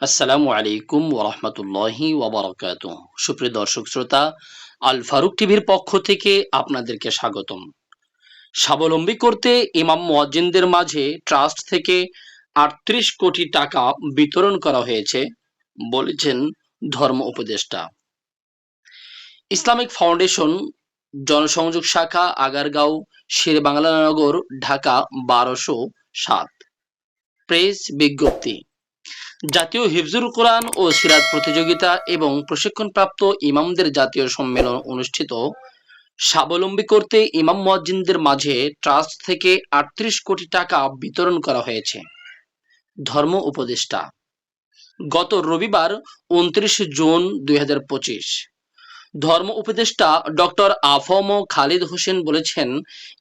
আসসালামু আলাইকুম ওরহমতুল্লাহি ওবরাকাত সুপ্রিয় দর্শক শ্রোতা, আল ফারুক টিভির পক্ষ থেকে আপনাদেরকে স্বাগতম। স্বাবলম্বী করতে ইমাম মুয়াজ্জিনদের মাঝে ট্রাস্ট থেকে আটত্রিশ কোটি টাকা বিতরণ করা হয়েছে, বলেছেন ধর্ম উপদেষ্টা। ইসলামিক ফাউন্ডেশন জনসংযোগ শাখা আগারগাঁও শেরবাংলানগর ঢাকা বারোশো সাত। প্রেস বিজ্ঞপ্তি। জাতীয় হিফজুল কোরআন ও সিরাত প্রতিযোগিতা এবং প্রশিক্ষণপ্রাপ্ত ইমামদের জাতীয় সম্মেলন অনুষ্ঠিত। স্বাবলম্বী করতে ইমাম মুয়াজ্জিনদের মাঝে ট্রাস্ট থেকে আটত্রিশ কোটি টাকা বিতরণ করা হয়েছে। ধর্ম উপদেষ্টা। গত রবিবার উনত্রিশ জুন দুই হাজার পঁচিশ। ধর্ম উপদেষ্টা ডক্টর আফম খালিদ হোসেন বলেছেন,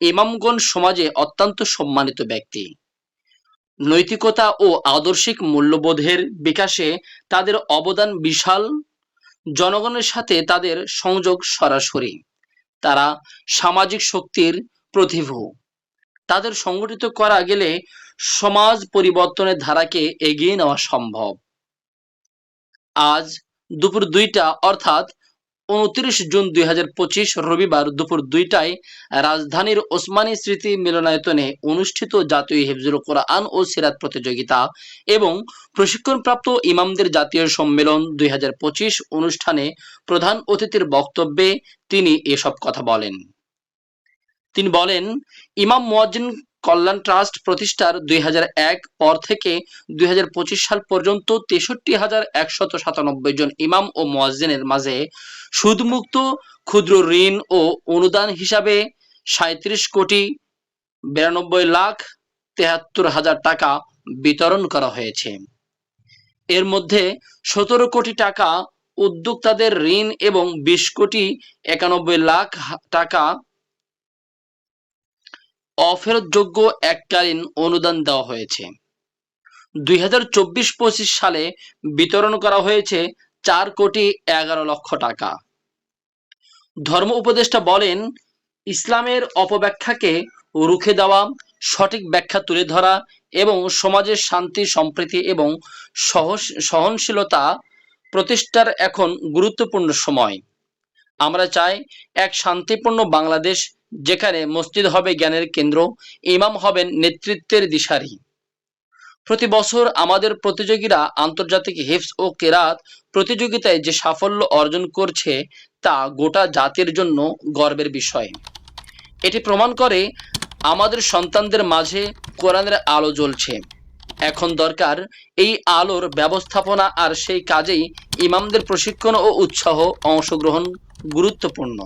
ইমামগণ সমাজে অত্যন্ত সম্মানিত ব্যক্তি। নৈতিকতা ও আদর্শিক মূল্যবোধের বিকাশে তাদের অবদান বিশাল। জনগণের সাথে তাদের সংযোগ সরাসরি। তারা সামাজিক শক্তির প্রতিভু। তাদের সংগঠিত করা গেলে সমাজ পরিবর্তনের ধারাকে এগিয়ে নেওয়া সম্ভব। আজ দুপুর দুইটা অর্থাৎ উনত্রিশ জুন দুই হাজার পঁচিশ রবিবার দুপুর দুইটায় রাজধানীর ওসমানী স্মৃতি মিলনায়তনে অনুষ্ঠিত জাতীয় হিফজুল কোরআন ও সিরাত প্রতিযোগিতা এবং প্রশিক্ষণপ্রাপ্ত ইমামদের জাতীয় সম্মেলন দুই হাজার পঁচিশ অনুষ্ঠানে প্রধান অতিথির বক্তব্যে তিনি এসব কথা বলেন। তিনি বলেন, ইমাম মুয়াজ্জিন কল্যাণ ট্রাস্ট প্রতিষ্ঠার দুই পর থেকে দুই হাজার পঁচিশ সাল পর্যন্ত তেষট্টি হাজার একশত সাতানব্বই জন ইমাম ও মোয়াজ্জিনের মাঝে সুদমুক্ত, ক্ষুদ্র ঋণ ও অনুদান হিসাবে সাঁত্রিশ কোটি বিরানব্বই লাখ তেহাত্তর হাজার টাকা বিতরণ করা হয়েছে। এর মধ্যে সতেরো কোটি টাকা উদ্যোক্তাদের ঋণ এবং বিশ কোটি একানব্বই লাখ টাকা অফেরতযোগ্য এককালীন অনুদান দেওয়া হয়েছে। দুই হাজার চব্বিশ পঁচিশ সালে বিতরণ করা হয়েছে চার কোটি এগারো লক্ষ টাকা। ধর্ম উপদেষ্টা বলেন, ইসলামের অপব্যাখ্যাকে রুখে দেওয়া, সঠিক ব্যাখ্যা তুলে ধরা এবং সমাজের শান্তি, সম্প্রীতি এবং সহনশীলতা প্রতিষ্ঠার এখন গুরুত্বপূর্ণ সময়। আমরা চাই এক শান্তিপূর্ণ বাংলাদেশ যেখানে মসজিদ হবে জ্ঞানের কেন্দ্র, ইমাম হবেন নেতৃত্বের দিশারি। প্রতি বছর আমাদের প্রতিযোগীরা আন্তর্জাতিক হিফস ও কেরাত প্রতিযোগিতায় যে সাফল্য অর্জন করছে তা গোটা জাতির জন্য গর্বের বিষয়। এটি প্রমাণ করে আমাদের সন্তানদের মাঝে কোরআনের আলো জ্বলছে। এখন দরকার এই আলোর ব্যবস্থাপনা আর সেই কাজেই ইমামদের প্রশিক্ষণ ও উৎসাহ অংশগ্রহণ গুরুত্বপূর্ণ।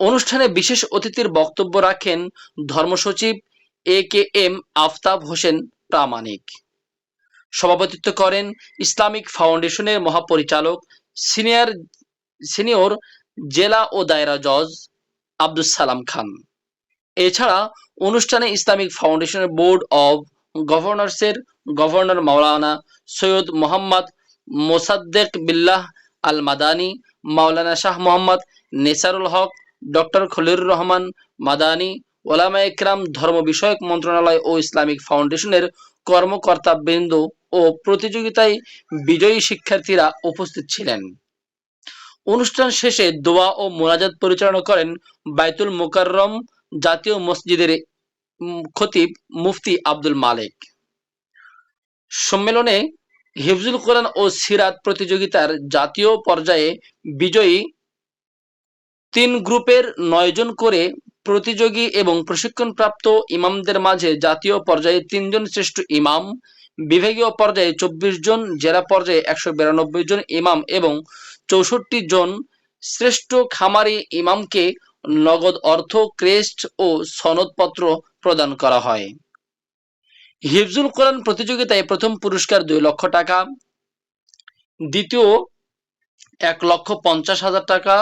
অনুষ্ঠানে বিশেষ অতিথির বক্তব্য রাখেন ধর্মসচিব A K M Aftab Hossain Pramanik. সভাপতিত্ব করেন ইসলামিক ফাউন্ডেশনের মহাপরিচালক সিনিয়র সিনিয়র জেলা ও দায়রা জজ আব্দুল সালাম খান। এছাড়া অনুষ্ঠানে ইসলামিক ফাউন্ডেশনের বোর্ড অব গভর্নর্সের গভর্নর মাওলানা সৈয়দ মোহাম্মদ মোসাদ্দেক বিল্লাহ আল মাদানী মাওলানা শাহ মোহাম্মদ নেসারুল হক, ডক্টর খলির রহমান, মাদানী, ওলামা ইকরাম ধর্ম বিষয়ক মন্ত্রণালয় ও ইসলামিক ফাউন্ডেশনের কর্মকর্তা বৃন্দ ও প্রতিযোগিতায় বিজয়ী শিক্ষার্থীরা উপস্থিত ছিলেন। অনুষ্ঠান শেষে দোয়া ও মোনাজাত পরিচালনা করেন বাইতুল মোকাররম জাতীয় মসজিদের খতিব মুফতি আব্দুল মালেক। সম্মেলনে হিফজুল কোরআন ও সিরাত প্রতিযোগিতার জাতীয় পর্যায়ে বিজয়ী তিন গ্রুপের নয়জন করে প্রতিযোগী এবং প্রশিক্ষণপ্রাপ্ত ইমামদের মাঝে জাতীয় পর্যায়ে তিনজন শ্রেষ্ঠ ইমাম, বিভাগীয় পর্যায়ে চব্বিশ জন, জেলা পর্যায়ে একশো বিরানব্বই জন ইমাম এবং চৌষট্টি জন শ্রেষ্ঠ খামারি ইমামকে নগদ অর্থ, ক্রেস্ট ও সনদপত্র প্রদান করা হয়। হিফজুল কোরআন প্রতিযোগিতায় প্রথম পুরস্কার দুই লক্ষ টাকা, দ্বিতীয় এক লক্ষ পঞ্চাশ হাজার টাকা,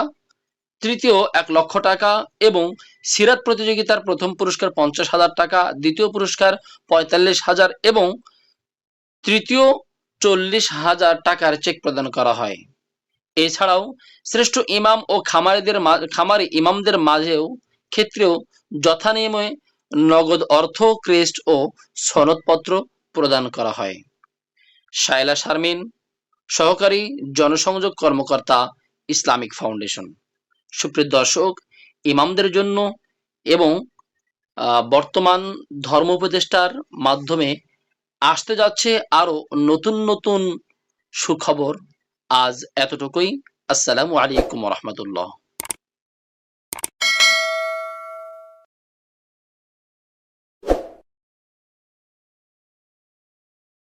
তৃতীয় এক লক্ষ টাকা এবং সিরাত প্রতিযোগিতার প্রথম পুরস্কার পঞ্চাশ হাজার টাকা, দ্বিতীয় পুরস্কার পঁয়তাল্লিশ হাজার এবং তৃতীয় চল্লিশ হাজার টাকার চেক প্রদান করা হয়। এছাড়াও শ্রেষ্ঠ ইমাম ও খামারিদের খামারি ইমামদের মাঝেও ক্ষেত্রেও যথানিয়মে নগদ অর্থ, ক্রেস্ট ও সনদপত্র প্রদান করা হয়। শায়লা শারমিন, সহকারী জনসংযোগ কর্মকর্তা, ইসলামিক ফাউন্ডেশন। সুপ্রিয় দর্শক, ইমামদের জন্য এবং বর্তমান ধর্ম উপদেষ্টার মাধ্যমে আসতে যাচ্ছে আরও নতুন নতুন সুখবর। আজ এতটুকুই। আসসালামু আলাইকুম রহমতুল্লাহ।